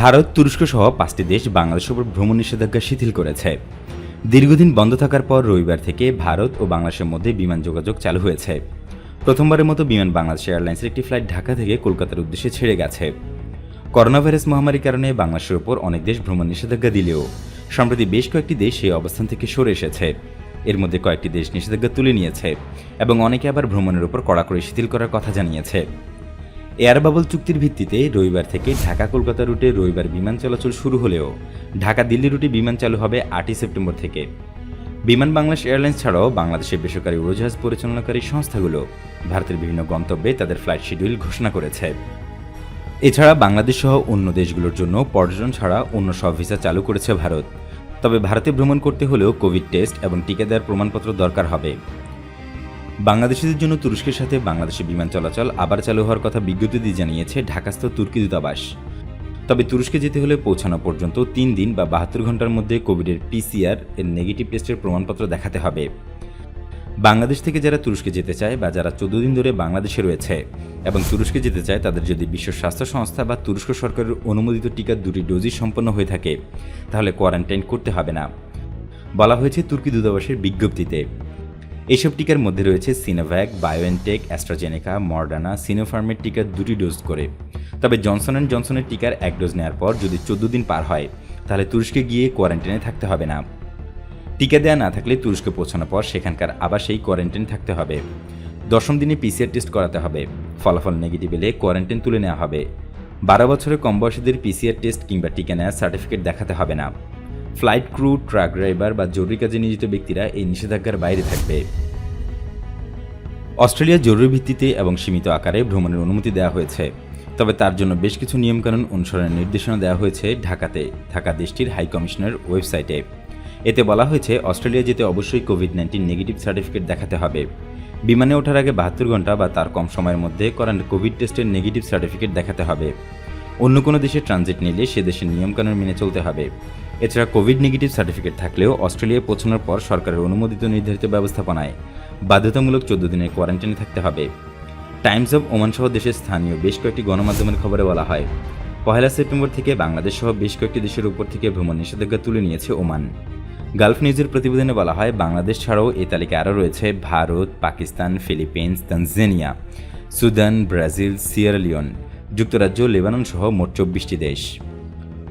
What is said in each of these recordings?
ভারত তুরস্ক সহ পাঁচটি দেশ বাংলাদেশের উপর ভ্রমণ নিষেধাজ্ঞা শিথিল করেছে। দীর্ঘদিন বন্ধ থাকার পর রবিবার থেকে ভারত ও বাংলাদেশের মধ্যে বিমান যোগাযোগ চালু হয়েছে। প্রথমবারের মতো বিমান বাংলাদেশ এয়ারলাইন্সের একটি ফ্লাইট ঢাকা থেকে কলকাতার উদ্দেশ্যে ছেড়ে গেছে। করোনা ভাইরাস মহামারীর কারণে বাংলাদেশের উপর অনেক দেশ ভ্রমণ নিষেধাজ্ঞা দিলেও সম্প্রতি বেশ কয়েকটি দেশ সেই অবস্থান থেকে সরে এসেছে। এর মধ্যে কয়েকটি দেশ নিষেধাজ্ঞা তুলে নিয়েছে এবং অনেকে আবার ভ্রমণের উপর কড়াকড়ি শিথিল করার কথা জানিয়েছে। এয়ার বাবল চুক্তির ভিত্তিতে রবিবার থেকে ঢাকা কলকাতা রুটে রবিবার বিমান চলাচল শুরু হলেও ঢাকা দিল্লি রুটে বিমান চালু হবে আটই সেপ্টেম্বর থেকে। বিমান বাংলাদেশ এয়ারলাইন্স ছাড়াও বাংলাদেশের বেসরকারি উড়োজাহাজ পরিচালনাকারী সংস্থাগুলো ভারতের বিভিন্ন গন্তব্যে তাদের ফ্লাইট শিডিউল ঘোষণা করেছে। এছাড়া বাংলাদেশ সহ অন্য দেশগুলোর জন্য পর্যটন ছাড়া অন্য সব ভিসা চালু করেছে ভারত। তবে ভারতে ভ্রমণ করতে হলেও কোভিড টেস্ট এবং টিকা দেওয়ার প্রমাণপত্র দরকার হবে। বাংলাদেশিদের জন্য তুরস্কের সাথে বাংলাদেশে বিমান চলাচল আবার চালু হওয়ার কথা বিজ্ঞপ্তি দিয়ে জানিয়েছে ঢাকাস্থ তুর্কি দূতাবাস। তবে তুরস্কে যেতে হলে পৌঁছানো পর্যন্ত তিন দিন বা বাহাত্তর ঘণ্টার মধ্যে কোভিডের পিসিআর এর নেগেটিভ টেস্টের প্রমাণপত্র দেখাতে হবে। বাংলাদেশ থেকে যারা তুরস্কে যেতে চায় বা যারা চোদ্দ দিন ধরে বাংলাদেশে রয়েছে এবং তুরস্কে যেতে চায়, তাদের যদি বিশ্ব স্বাস্থ্য সংস্থা বা তুরস্ক সরকারের অনুমোদিত টিকার দুটি ডোজই সম্পন্ন হয়ে থাকে, তাহলে কোয়ারেন্টাইন করতে হবে না। বলা হয়েছে তুর্কি দূতাবাসের বিজ্ঞপ্তিতে। এসব টিকার মধ্যে রয়েছে সিনোভ্যাক বায়োএনটেক অ্যাস্ট্রাজেনেকা মর্ডানা সিনোফার্মের টিকার দুটি ডোজ করে। তবে জনসন অ্যান্ড জনসনের টিকার এক ডোজ নেওয়ার পর যদি চোদ্দ দিন পার হয়, তাহলে তুরস্কে গিয়ে কোয়ারেন্টাইনে থাকতে হবে না। টিকা দেওয়া না থাকলে তুরস্কে পৌঁছানোর পর সেখানকার আবার সেই কোয়ারেন্টাইন থাকতে হবে। দশম দিনে পিসিআর টেস্ট করাতে হবে। ফলাফল নেগেটিভ এলে কোয়ারেন্টাইন তুলে নেওয়া হবে। বারো বছরের কম বয়সীদের পিসিআর টেস্ট কিংবা টিকা নেওয়ার সার্টিফিকেট দেখাতে হবে না। ফ্লাইট ক্রু, ট্রাক ড্রাইভার বা জরুরি কাজে নিয়োজিত ব্যক্তিরা এই নিষেধাজ্ঞার বাইরে থাকবে। অস্ট্রেলিয়া জরুরি ভিত্তিতে এবং সীমিত আকারে ভ্রমণের অনুমতি দেওয়া হয়েছে। তবে তার জন্য বেশ কিছু নিয়মকানুন অনুসরণের নির্দেশনা দেওয়া হয়েছে ঢাকাতে থাকা দেশটির হাই কমিশনের ওয়েবসাইটে। এতে বলা হয়েছে, অস্ট্রেলিয়া যেতে অবশ্যই কোভিড নাইন্টিন নেগেটিভ সার্টিফিকেট দেখাতে হবে। বিমানে ওঠার আগে বাহাত্তর ঘণ্টা বা তার কম সময়ের মধ্যে করান কোভিড টেস্টের নেগেটিভ সার্টিফিকেট দেখাতে হবে। অন্য কোনো দেশে ট্রানজিট নিলে সে দেশের নিয়মকানুন মেনে চলতে হবে। এছাড়া কোভিড নেগেটিভ সার্টিফিকেট থাকলেও অস্ট্রেলিয়ায় পৌঁছানোর পর সরকারের অনুমোদিত নির্ধারিত ব্যবস্থাপনায় বাধ্যতামূলক চোদ্দ দিনের কোয়ারেন্টাইনে থাকতে হবে। টাইমস অব ওমান সহ দেশের স্থানীয় বেশ কয়েকটি গণমাধ্যমের খবরে বলা হয়, পহেলা সেপ্টেম্বর থেকে বাংলাদেশ সহ বেশ কয়েকটি দেশের উপর থেকে ভ্রমণ নিষেধাজ্ঞা তুলে নিয়েছে ওমান। গালফ নিউজের প্রতিবেদনে বলা হয়, বাংলাদেশ ছাড়াও এই তালিকায় আরও রয়েছে Bharat, Pakistan, Philippines, Tanzania, Sudan, Brazil Sierra Leone যুক্তরাজ্য লেবানন সহ মোট চব্বিশটি দেশ।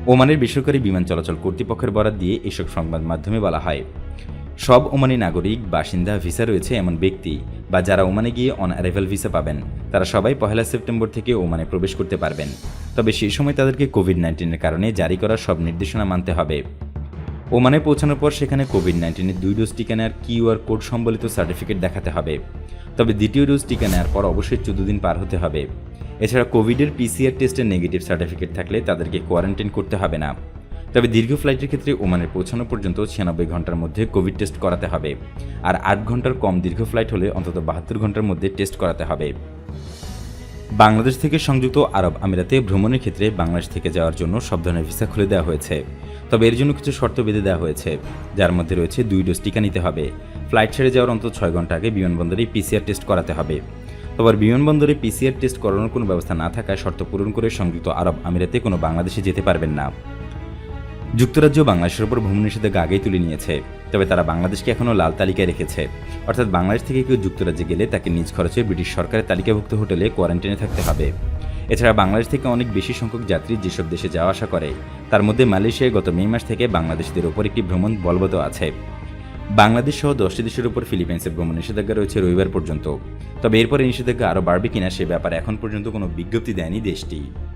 ওমানের বেসরকারি বিমান চলাচল কর্তৃপক্ষের বরাদ দিয়ে এসব সংবাদ মাধ্যমে বলা হয়। সব ওমানি নাগরিক, বাসিন্দা, ভিসা রয়েছে এমন ব্যক্তি বা যারা ওমানে গিয়ে অন অ্যারাইভাল ভিসা পাবেন। তারা সবাই পহেলা সেপ্টেম্বর থেকে ওমানে প্রবেশ করতে পারবেন। তবে সেই সময় তাদেরকে কোভিড নাইন্টিনের কারণে জারি করা সব নির্দেশনা মানতে হবে। ওমানে পৌঁছানোর পর সেখানে কোভিড নাইন্টিনের দুই ডোজ টিকা নেওয়ার কিউআর কোড সম্বলিত সার্টিফিকেট দেখাতে হবে। তবে দ্বিতীয় ডোজ টিকা নেওয়ার পর অবশ্যই চোদ্দ দিন পার হতে হবে। এছাড়া কোভিডের পিসিআর টেস্টের নেগেটিভ সার্টিফিকেট থাকলে তাদেরকে কোয়ারেন্টাইন করতে হবে না। তবে দীর্ঘ ফ্লাইটের ক্ষেত্রে ওমানের পৌঁছানো পর্যন্ত ছিয়ানব্বই ঘণ্টার মধ্যে কোভিড টেস্ট করাতে হবে। আর আট ঘণ্টার কম দীর্ঘ ফ্লাইট হলে অন্তত বাহাত্তর ঘণ্টার মধ্যে টেস্ট করাতে হবে। বাংলাদেশ থেকে সংযুক্ত আরব আমিরাতে ভ্রমণের ক্ষেত্রে বাংলাদেশ থেকে যাওয়ার জন্য সব ধরনের ভিসা খুলে দেওয়া হয়েছে। তবে এর জন্য কিছু শর্ত বেঁধে দেওয়া হয়েছে, যার মধ্যে রয়েছে দুই ডোজ টিকা নিতে হবে। ফ্লাইট ছেড়ে যাওয়ার অন্তত ছয় ঘণ্টা আগে বিমানবন্দরে পিসিআর টেস্ট করাতে হবে। তবে বিমানবন্দরে পিসিআর টেস্ট করানোর কোনো ব্যবস্থা না থাকায় শর্ত পূরণ করে সংযুক্ত আরব আমিরাতে কোনো বাংলাদেশে যেতে পারবেন না। যুক্তরাজ্য বাংলাদেশের উপর ভ্রমণ নিষেধাজ্ঞা আগেই তুলে নিয়েছে, তবে তারা বাংলাদেশকে এখনও লাল তালিকায় রেখেছে। অর্থাৎ বাংলাদেশ থেকে কেউ যুক্তরাজ্যে গেলে তাকে নিজ খরচে ব্রিটিশ সরকারের তালিকাভুক্ত হোটেলে কোয়ারেন্টাইনে থাকতে হবে। এছাড়া বাংলাদেশ থেকে অনেক বেশি সংখ্যক যাত্রী যেসব দেশে যাওয়া আসা করে, তার মধ্যে মালয়েশিয়ায় গত মে মাস থেকে বাংলাদেশিদের ওপর একটি ভ্রমণ বলবৎ আছে। বাংলাদেশ সহ দশটি দেশের উপর ফিলিপাইন্সের ভ্রমণ নিষেধাজ্ঞা রয়েছে রবিবার পর্যন্ত। তবে এরপরে নিষেধাজ্ঞা আরও বাড়বে কিনা সে ব্যাপারে এখন পর্যন্ত কোনো বিজ্ঞপ্তি দেয়নি দেশটি।